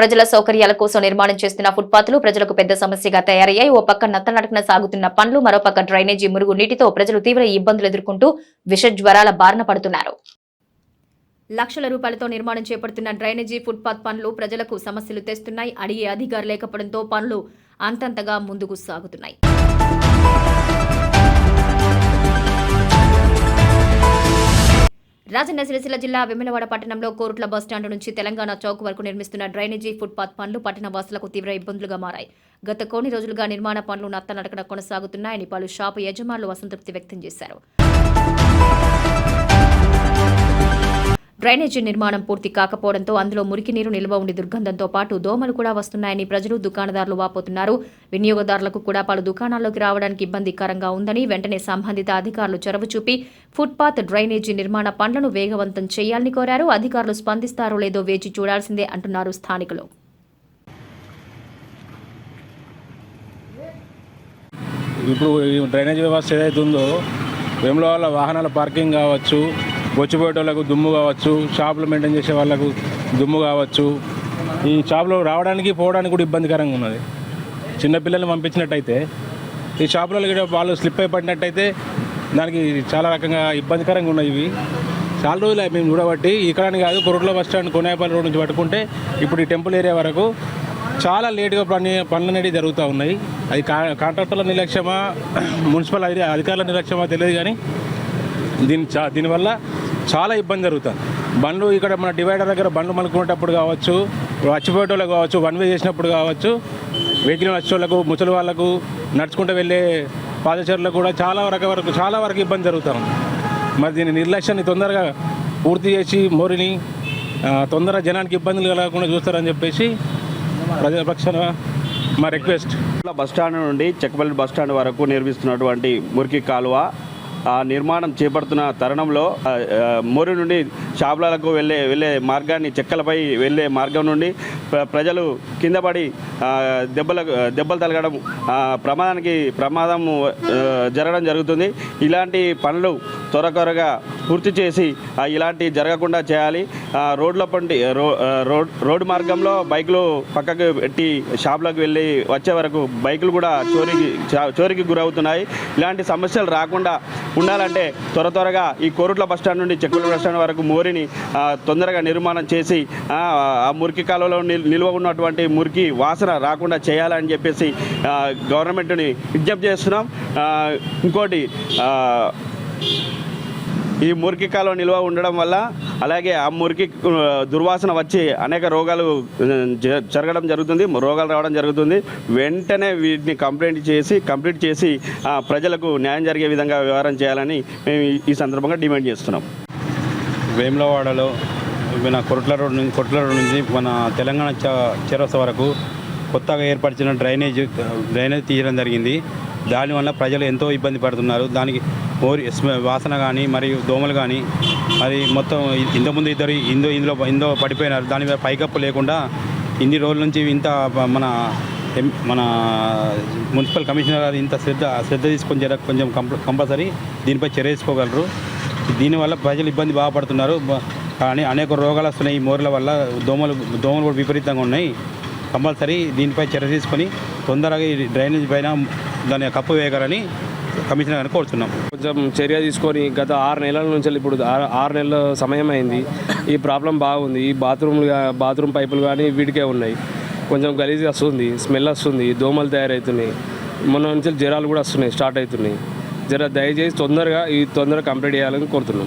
ప్రజల సౌకర్యాల కోసం నిర్మాణం చేస్తున్న ఫుట్పాత్లు ప్రజలకు పెద్ద సమస్యగా తయారయ్యాయి. ఓ పక్క నత్తనడకన సాగుతున్న పనులు మరోపక్క డ్రైనేజీ మురుగు నీటితో ప్రజలు తీవ్ర ఇబ్బందులు ఎదుర్కొంటూ విష జ్వరాల బారిన పడుతున్నారు. లక్షల రూపాయలతో నిర్మాణం చేపడుతున్న డ్రైనేజీ ఫుట్పాత్ పనులు ప్రజలకు సమస్యలు తెస్తున్నాయి. అడిగే అధికారు లేకపోవడంతో పనులు అంతంతగా ముందుకు సాగుతున్నాయి. రాజన్న సిరిసిల్ల జిల్లా వెమ్మిలవాడ పట్టణంలో కోరుట్ల బస్టాండ్ నుంచి తెలంగాణ చౌక్ వరకు నిర్మిస్తున్న డ్రైనేజీ ఫుట్పాత్ పనులు పట్టణ వాసులకు తీవ్ర ఇబ్బందులుగా మారాయి. గత కొన్ని రోజులుగా నిర్మాణ పనులు నత్తనడకన కొనసాగుతున్నాయని పలు షాపు యజమానులు అసంతృప్తి వ్యక్తం చేశారు. డ్రైనేజీ నిర్మాణం పూర్తి కాకపోవడంతో అందులో మురికి నీరు నిల్వ ఉండి దుర్గంధంతో పాటు దోమలు కూడా వస్తున్నాయని ప్రజలు దుకాణదారులు వాపోతున్నారు. వినియోగదారులకు కూడా పలు దుకాణాల్లోకి రావడానికి ఇబ్బందికరంగా ఉందని వెంటనే సంబంధిత అధికారులు చొరవ చూపి ఫుట్పాత్ డ్రైనేజీ నిర్మాణ పనులను వేగవంతం చేయాలని కోరారు. అధికారులు స్పందిస్తారో లేదో వేచి చూడాల్సిందే అంటున్నారు స్థానికులు. ఇప్పుడు డ్రైనేజ్ వ్యవస్థ ఏదైతే ఉందో వేముల వాహనాల పార్కింగ్ కావచ్చు వచ్చిపోయేటోళ్ళకు దుమ్ము కావచ్చు షాపులు మెయింటైన్ చేసే వాళ్ళకు దుమ్ము కావచ్చు. ఈ షాపులో రావడానికి పోవడానికి కూడా ఇబ్బందికరంగా ఉన్నది. చిన్నపిల్లల్ని పంపించినట్టయితే ఈ షాపులలో కూడా వాళ్ళు స్లిప్ అయి పడినట్టయితే దానికి చాలా రకంగా ఇబ్బందికరంగా ఉన్నాయి ఇవి చాలా రోజులు మేము చూడబట్టి ఇక్కడని కాదు కొరట్లో బస్ స్టాండ్ కొనేపల్లి రోడ్ నుంచి పట్టుకుంటే ఇప్పుడు ఈ టెంపుల్ ఏరియా వరకు చాలా లేటుగా పని పనులు అనేవి జరుగుతూ ఉన్నాయి. అది కా కాంట్రాక్టర్ల నిర్లక్ష్యమా మున్సిపల్ అధికారుల నిర్లక్ష్యమా తెలియదు కానీ దీని చా దీనివల్ల చాలా ఇబ్బంది జరుగుతుంది బండ్లు ఇక్కడ మన డివైడర్ దగ్గర బండ్లు మలుకునేటప్పుడు కావచ్చు వచ్చిపోయేటోళ్ళకు కావచ్చు వన్ వే చేసినప్పుడు కావచ్చు వెహికల్ వచ్చేవాళ్ళకు ముసలి వాళ్ళకు నడుచుకుంటూ వెళ్ళే పాదచారులకు కూడా చాలా వరకు వరకు చాలా వరకు ఇబ్బంది జరుగుతాం. మరి దీని నిర్లక్ష్యాన్ని తొందరగా పూర్తి చేసి మోరిని తొందరగా జనానికి ఇబ్బందులు కలగకుండా చూస్తారని చెప్పేసి ప్రజాపక్షాన మా రిక్వెస్ట్. బస్ స్టాండ్ నుండి చెక్కపల్లి బస్ స్టాండ్ వరకు నిర్మిస్తున్నటువంటి మురికి కాలువ నిర్మాణం చేపడుతున్న తరుణంలో ఆ, మోరి నుండి షాపులకు వెళ్ళే వెళ్ళే మార్గాన్ని చెక్కలపై వెళ్ళే మార్గం నుండి ప్రజలు కింద పడి దెబ్బలకు దెబ్బలు తలగడం ప్రమాదానికి ప్రమాదం జరగడం జరుగుతుంది. ఇలాంటి పనులు త్వర త్వరగా పూర్తి చేసి ఆ, ఇలాంటి జరగకుండా చేయాలి. రోడ్ల పండి రో రోడ్ రోడ్డు మార్గంలో బైకులు పక్కకు పెట్టి షాప్లోకి వెళ్ళి వచ్చే వరకు బైకులు కూడా చోరీకి చోరీకి గురవుతున్నాయి. ఇలాంటి సమస్యలు రాకుండా ఉండాలంటే త్వర త్వరగా ఈ కోరుట్ల బస్ స్టాండ్ నుండి చెక్కుల బస్ స్టాండ్ వరకు మోరిని తొందరగా నిర్మాణం చేసి ఆ, మురికి కాలువలో నిల్వ ఉన్నటువంటి మురికి వాసన రాకుండా చేయాలని చెప్పేసి గవర్నమెంట్ని విజ్ఞప్తి చేస్తున్నాం. ఇంకోటి ఈ మురికి కాలువ నిల్వ ఉండడం వల్ల అలాగే ఆ మురికి దుర్వాసన వచ్చి అనేక రోగాలు జ- జరగడం జరుగుతుంది. రోగాలు రావడం జరుగుతుంది. వెంటనే వీటిని కంప్లైంట్ చేసి కంప్లీట్ చేసి ఆ, ప్రజలకు న్యాయం జరిగే విధంగా వ్యవహారం చేయాలని మేము ఈ- సందర్భంగా డిమాండ్ చేస్తున్నాం. వేములవాడలో మన కొట్ల రోడ్ నుంచి కొట్ల రోడ్ నుంచి మన తెలంగాణ చ- చెరస వరకు కొత్తగా ఏర్పరిచిన డ్రైనేజ్ డ్రైనేజ్ తీయడం జరిగింది. దానివల్ల ప్రజలు ఎంతో ఇబ్బంది పడుతున్నారు. దానికి ఓరి వాసన కానీ మరియు దోమలు కానీ మరి మొత్తం ఇంతకుముందు ఇద్దరు ఇందో ఇందులో ఇందో పడిపోయినారు. దాని మీద పైకప్పు లేకుండా ఇన్ని రోజుల నుంచి ఇంత మన ఎం- మన మున్సిపల్ కమిషనర్ గారు ఇంత శ్రద్ధ శ్రద్ధ తీసుకొని జర కొంచెం కంప కంపల్సరీ దీనిపై చర్య తీసుకోగలరు. దీనివల్ల ప్రజలు ఇబ్బంది బాగుపడుతున్నారు. కానీ అనేక రోగాలు వస్తున్నాయి. ఈ మోర్ల వల్ల దోమలు దోమలు కూడా విపరీతంగా ఉన్నాయి. కంపల్సరీ దీనిపై చర్య తీసుకొని తొందరగా ఈ డ్రైనేజ్ పైన దాన్ని కప్పు వేయగలని కమిషనర్ గారిని కోరుతున్నాం కొంచెం చర్య తీసుకొని గత ఆరు నెలల నుంచి ఇప్పుడు ఆరు నెలల సమయం అయింది ఈ ప్రాబ్లం బాగుంది. ఈ బాత్రూమ్లు బాత్రూమ్ పైపులు కానీ వీటికే ఉన్నాయి. కొంచెం గలీజ్ వస్తుంది. స్మెల్ వస్తుంది. దోమలు తయారవుతున్నాయి. మొన్న నుంచి జ్వరాలు కూడా వస్తున్నాయి. స్టార్ట్ అవుతున్నాయి. జర దయచేసి తొందరగా ఈ తొందరగా కంప్లీట్ చేయాలని కోరుతున్నాం.